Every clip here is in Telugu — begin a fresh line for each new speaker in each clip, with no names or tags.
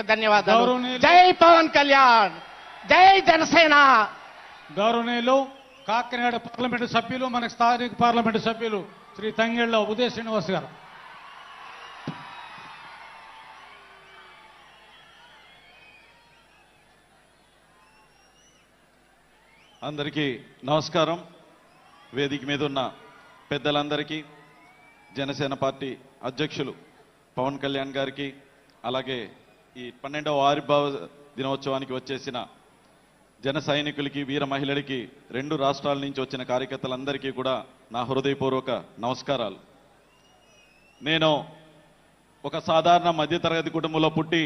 ధన్యవాదాలు.
గౌరవనీయులు-
జై పవన్ కళ్యాణ్. జై జనసేన.
గౌరవనీయులు కాకినాడ పార్లమెంటు సభ్యులు మన స్థానిక పార్లమెంటు సభ్యులు శ్రీ తంగెళ్ళ ఉదయ శ్రీనివాస్ గారు.
అందరికీ నమస్కారం. వేదిక మీద ఉన్న పెద్దలందరికీ జనసేన పార్టీ అధ్యక్షులు పవన్ కళ్యాణ్ గారికి అలాగే ఈ పన్నెండవ ఆవిర్భావ దినోత్సవానికి వచ్చేసిన జన సైనికులకి వీర మహిళలకి రెండు రాష్ట్రాల నుంచి వచ్చిన కార్యకర్తలందరికీ కూడా నా హృదయపూర్వక నమస్కారాలు. నేను ఒక సాధారణ మధ్యతరగతి కుటుంబంలో పుట్టి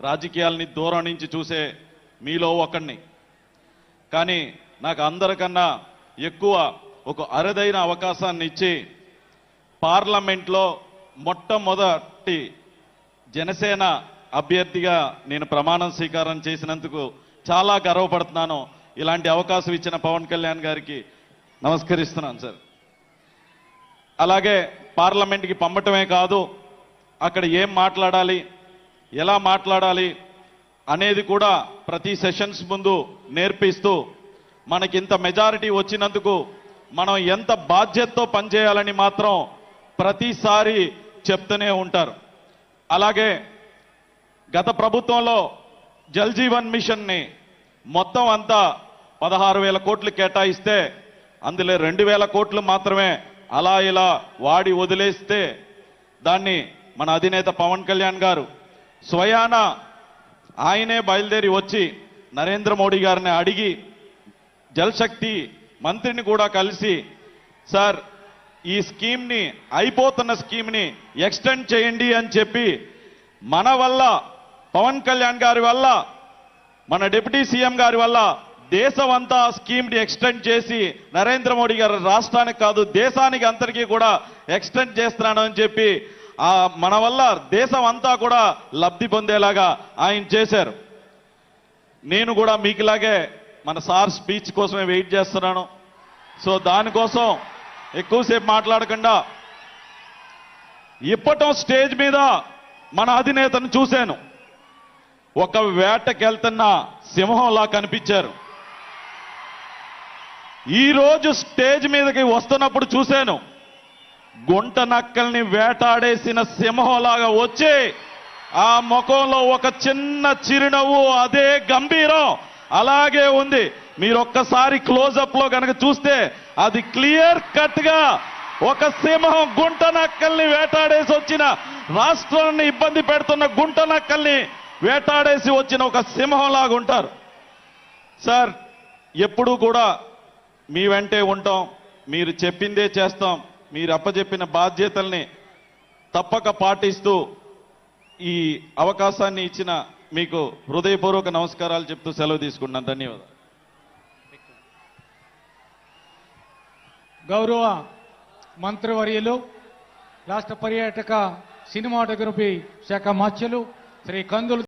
రాజకీయాలని దూరం నుంచి చూసే మీలో ఒకడిని కానీ నాకు అందరికన్నా ఎక్కువ ఒక అరుదైన అవకాశాన్ని ఇచ్చి పార్లమెంట్లో మొట్టమొదటి జనసేన అభ్యర్థిగా నేను ప్రమాణం స్వీకారం చేసినందుకు చాలా గర్వపడుతున్నాను. ఇలాంటి అవకాశం ఇచ్చిన పవన్ కళ్యాణ్ గారికి నమస్కరిస్తున్నాను సార్. అలాగే పార్లమెంట్కి పంపటమే కాదు అక్కడ ఏం మాట్లాడాలి ఎలా మాట్లాడాలి అనేది కూడా ప్రతి సెషన్స్ ముందు నేర్పిస్తూ మనకింత మెజారిటీ వచ్చినందుకు మనం ఎంత బాధ్యతతో పనిచేయాలని మాత్రం ప్రతిసారి చెప్తూనే ఉంటారు. అలాగే గత ప్రభుత్వంలో జల్ జీవన్ మిషన్ని మొత్తం అంతా పదహారు వేల కోట్లు కేటాయిస్తే అందులో రెండు వేల కోట్లు మాత్రమే అలా ఇలా వాడి వదిలేస్తే దాన్ని మన అధినేత పవన్ కళ్యాణ్ గారు స్వయాన ఆయనే బయలుదేరి వచ్చి నరేంద్ర మోడీ గారిని అడిగి జలశక్తి మంత్రిని కూడా కలిసి సార్ ఈ స్కీమ్ని అయిపోతున్న స్కీమ్ని ఎక్స్టెండ్ చేయండి అని చెప్పి మన వల్ల పవన్ కళ్యాణ్ గారి వల్ల మన డిప్యూటీ సీఎం గారి వల్ల దేశం అంతా స్కీమ్ని ఎక్స్టెండ్ చేసి నరేంద్ర మోడీ గారు రాష్ట్రానికి కాదు దేశానికి అందరికీ కూడా ఎక్స్టెండ్ చేస్తున్నాను అని చెప్పి ఆ మన వల్ల దేశం అంతా కూడా లబ్ధి పొందేలాగా ఆయన చేశారు. నేను కూడా మీకులాగే మన సార్ స్పీచ్ కోసమే వెయిట్ చేస్తున్నాను. సో దానికోసం ఎక్కువసేపు మాట్లాడకుండా ఇప్పటం స్టేజ్ మీద మన అధినేతను చూశాను. ఒక వేటకెళ్తున్న సింహంలా కనిపించారు. ఈరోజు స్టేజ్ మీదకి వస్తున్నప్పుడు చూశాను. గుంట నక్కల్ని వేటాడేసిన సింహంలాగా వచ్చి ఆ ముఖంలో ఒక చిన్న చిరునవ్వు అదే గంభీరం అలాగే ఉంది. మీరు ఒక్కసారి క్లోజప్లో కనుక చూస్తే అది క్లియర్ కట్గా ఒక సింహం గుంట నక్కల్ని వేటాడేసి వచ్చిన రాష్ట్రాన్ని ఇబ్బంది పెడుతున్న గుంట నక్కల్ని వేటాడేసి వచ్చిన ఒక సింహంలాగా ఉంటారు. సార్ ఎప్పుడూ కూడా మీ వెంటే ఉంటాం మీరు చెప్పిందే చేస్తాం మీరు అప్పచెప్పిన బాధ్యతల్ని తప్పక పాటిస్తూ ఈ అవకాశాన్ని ఇచ్చిన మీకు హృదయపూర్వక నమస్కారాలు చెప్తూ సెలవు తీసుకుంటున్నాను. ధన్యవాదాలు.
గౌరవ మంత్రివర్యులు రాష్ట్ర పర్యాటక సినిమాటోగ్రఫీ శాఖ మాత్యులు శ్రీ కందులు